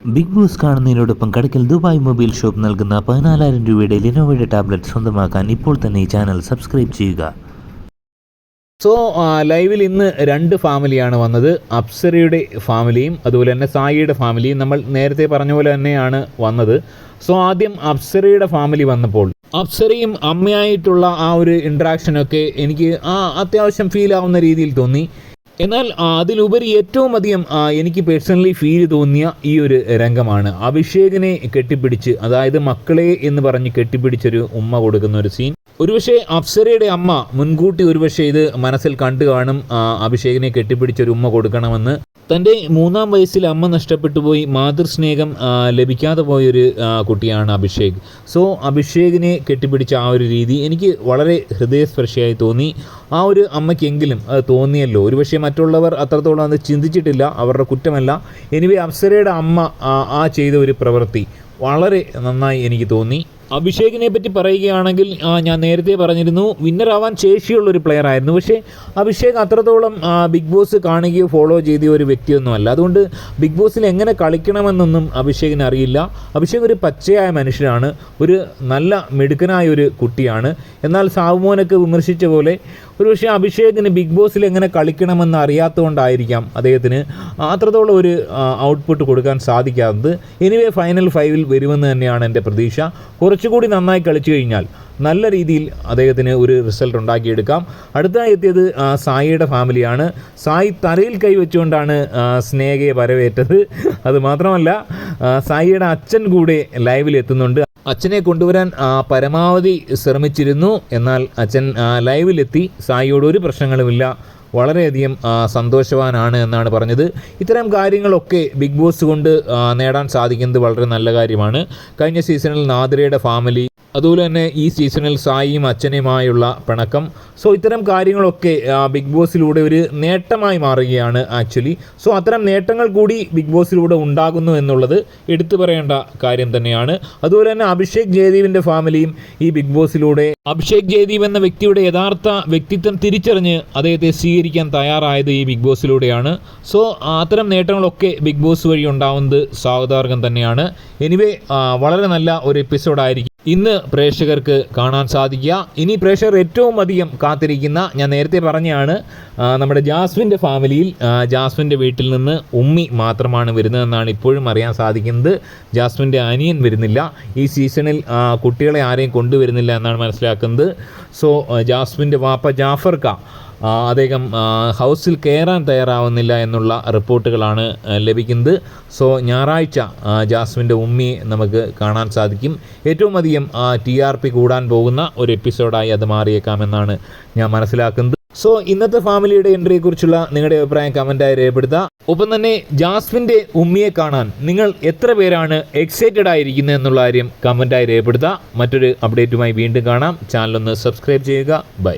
Big boss കാണുന്നതിനോടൊപ്പം Kadakkal Dubai mobile shop നൽകുന്ന പതിനാലായിരം രൂപയുടെ ലിനോവയുടെ ടാബ്ലറ്റ് സ്വന്തമാക്കാൻ ഇപ്പോൾ തന്നെ ഈ ചാനൽ സബ്സ്ക്രൈബ് ചെയ്യുക. സോ ലൈവിൽ ഇന്ന് രണ്ട് ഫാമിലിയാണ് വന്നത്. അപ്സരയുടെ ഫാമിലിയും അതുപോലെ തന്നെ സായിയുടെ ഫാമിലിയും നമ്മൾ നേരത്തെ പറഞ്ഞ പോലെ തന്നെയാണ് വന്നത്. സോ ആദ്യം അപ്സരയുടെ ഫാമിലി വന്നപ്പോൾ അപ്സരയും അമ്മയായിട്ടുള്ള ആ ഒരു ഇൻട്രാക്ഷനൊക്കെ എനിക്ക് ആ അത്യാവശ്യം ഫീൽ ആവുന്ന രീതിയിൽ തോന്നി. എന്നാൽ അതിലുപരി ഏറ്റവും അധികം എനിക്ക് പേഴ്സണലി ഫീൽ തോന്നിയ ഈ ഒരു രംഗമാണ്. അഭിഷേകിനെ കെട്ടിപ്പിടിച്ച് അതായത് മക്കളെ എന്ന് പറഞ്ഞ് കെട്ടിപ്പിടിച്ചൊരു ഉമ്മ കൊടുക്കുന്ന ഒരു സീൻ ഒരുപക്ഷെ അപ്സരയുടെ അമ്മ മുൻകൂട്ടി ഒരുപക്ഷെ ഇത് മനസ്സിൽ കണ്ടു കാണും അഭിഷേകിനെ കെട്ടിപ്പിടിച്ചൊരു ഉമ്മ കൊടുക്കണമെന്ന്. തന്റെ മൂന്നാം വയസ്സിൽ അമ്മ നഷ്ടപ്പെട്ടു പോയി മാതൃസ്നേഹം ലഭിക്കാതെ പോയൊരു കുട്ടിയാണ് അഭിഷേക്. സോ അഭിഷേകിനെ കെട്ടിപ്പിടിച്ച ആ ഒരു രീതി എനിക്ക് വളരെ ഹൃദയസ്പർശിയായി തോന്നി. ആ ഒരു അമ്മയ്ക്കെങ്കിലും അത് തോന്നിയല്ലോ. ഒരുപക്ഷെ മറ്റുള്ളവർ അത്രത്തോളം അത് ചിന്തിച്ചിട്ടില്ല അവരുടെ കുറ്റമല്ല. എനിവേ അപ്സരയുടെ അമ്മ ആ, ചെയ്ത ഒരു പ്രവൃത്തി വളരെ നന്നായി എനിക്ക് തോന്നി. അഭിഷേകിനെ പറ്റി പറയുകയാണെങ്കിൽ ഞാൻ നേരത്തെ പറഞ്ഞിരുന്നു വിന്നർ ആവാൻ ശേഷിയുള്ള ഒരു പ്ലെയർ ആയിരുന്നു. പക്ഷേ അഭിഷേക് അത്രത്തോളം ബിഗ് ബോസ് കാണുകയോ ഫോളോ ചെയ്ത ഒരു വ്യക്തിയൊന്നുമല്ല. അതുകൊണ്ട് ബിഗ് ബോസിൽ എങ്ങനെ കളിക്കണമെന്നൊന്നും അഭിഷേകിന് അറിയില്ല. അഭിഷേക് ഒരു പച്ചയായ മനുഷ്യനാണ്. ഒരു നല്ല മിടുക്കനായ ഒരു കുട്ടിയാണ്. എന്നാൽ സാവുമോനൊക്കെ വിമർശിച്ച പോലെ ഒരുപക്ഷെ അഭിഷേകിന് ബിഗ് ബോസിൽ എങ്ങനെ കളിക്കണമെന്ന് അറിയാത്തതുകൊണ്ടായിരിക്കാം അദ്ദേഹത്തിന് അത്രത്തോളം ഒരു ഔട്ട്പുട്ട് കൊടുക്കാൻ സാധിക്കാത്തത്. എനിവേ ഫൈനൽ ഫൈവിൽ വരുമെന്ന് തന്നെയാണ് എന്റെ പ്രതീക്ഷ. കുറച്ചുകൂടി നന്നായി കളിച്ചു കഴിഞ്ഞാൽ നല്ല രീതിയിൽ അദ്ദേഹത്തിന് ഒരു റിസൾട്ട് ഉണ്ടാക്കിയെടുക്കാം. അടുത്തായി എത്തിയത് സായിയുടെ ഫാമിലിയാണ് സായി തലയിൽ കൈവച്ചുകൊണ്ടാണ് സ്നേഹയെ വരവേറ്റത്. അത് മാത്രമല്ല സായിയുടെ അച്ഛൻ കൂടെ ലൈവിൽ എത്തുന്നുണ്ട്. അച്ഛനെ കൊണ്ടുവരാൻ പരമാവധി ശ്രമിച്ചിരുന്നു. എന്നാൽ അച്ഛൻ ലൈവിലെത്തി സായിയോട് ഒരു പ്രശ്നങ്ങളുമില്ല. വളരെയധികം സന്തോഷവാനാണ് എന്നാണ് പറഞ്ഞത്. ഇത്തരം കാര്യങ്ങളൊക്കെ ബിഗ് ബോസ് കൊണ്ട് നേടാൻ സാധിക്കുന്നത് വളരെ നല്ല കാര്യമാണ്. കഴിഞ്ഞ സീസണിൽ നാദിരയുടെ ഫാമിലി അതുപോലെ തന്നെ ഈ സീസണിൽ സായിയും അച്ഛനുമായുള്ള പിണക്കം. സോ ഇത്തരം കാര്യങ്ങളൊക്കെ ബിഗ് ബോസിലൂടെ ഒരു നേട്ടമായി മാറുകയാണ് ആക്ച്വലി. സോ അത്തരം നേട്ടങ്ങൾ കൂടി ബിഗ് ബോസിലൂടെ ഉണ്ടാകുന്നു എന്നുള്ളത് എടുത്തു പറയേണ്ട കാര്യം തന്നെയാണ്. അതുപോലെ തന്നെ അഭിഷേക് ജയദീപിന്റെ ഫാമിലിയും ഈ ബിഗ് ബോസിലൂടെ അഭിഷേക് ജയദീപ് എന്ന വ്യക്തിയുടെ യഥാർത്ഥ വ്യക്തിത്വം തിരിച്ചറിഞ്ഞ് അദ്ദേഹത്തെ സ്വീകരിക്കാൻ തയ്യാറായത് ഈ ബിഗ് ബോസിലൂടെയാണ്. സോ അത്തരം നേട്ടങ്ങളൊക്കെ ബിഗ് ബോസ് വഴി ഉണ്ടാവുന്നത് സ്വാഗതാർഹം തന്നെയാണ്. എനിവേ വളരെ നല്ല ഒരു എപ്പിസോഡായിരിക്കും ഇന്ന് പ്രേക്ഷകർക്ക് കാണാൻ സാധിക്കുക. ഇനി പ്രേക്ഷകർ ഏറ്റവും അധികം കാത്തിരിക്കുന്ന ഞാൻ നേരത്തെ പറഞ്ഞാണ് നമ്മുടെ ജാസ്മിന്റെ ഫാമിലിയിൽ ജാസ്മിന്റെ വീട്ടിൽ നിന്ന് ഉമ്മി മാത്രമാണ് വരുന്നതെന്നാണ് ഇപ്പോഴും അറിയാൻ സാധിക്കുന്നത്. ജാസ്മിന്റെ അനിയൻ വരുന്നില്ല. ഈ സീസണിൽ കുട്ടികളെ ആരെയും കൊണ്ടുവരുന്നില്ല എന്നാണ് മനസ്സിലാക്കുന്നത് സോ ജാസ്മിന്റെ വാപ്പ ജാഫർ ക അദ്ദേഹം ഹൗസിൽ കയറാൻ തയ്യാറാവുന്നില്ല എന്നുള്ള റിപ്പോർട്ടുകളാണ് ലഭിക്കുന്നത്. സോ ഞായറാഴ്ച ജാസ്മിന്റെ ഉമ്മിയെ നമുക്ക് കാണാൻ സാധിക്കും. ഏറ്റവും അധികം ടി ആർ പി കൂടാൻ പോകുന്ന ഒരു എപ്പിസോഡായി അത് മാറിയേക്കാമെന്നാണ് ഞാൻ മനസ്സിലാക്കുന്നത്. സോ ഇന്നത്തെ ഫാമിലിയുടെ എൻട്രിയെ കുറിച്ചുള്ള നിങ്ങളുടെ അഭിപ്രായം കമന്റായി രേഖപ്പെടുത്തുക. ഒപ്പം തന്നെ ജാസ്മിന്റെ ഉമ്മിയെ കാണാൻ നിങ്ങൾ എത്ര പേരാണ് എക്സൈറ്റഡ് ആയിരിക്കുന്നത് എന്നുള്ള കാര്യം കമന്റായി രേഖപ്പെടുത്തുക. മറ്റൊരു അപ്ഡേറ്റുമായി വീണ്ടും കാണാം. ചാനലൊന്ന് സബ്സ്ക്രൈബ് ചെയ്യുക. ബൈ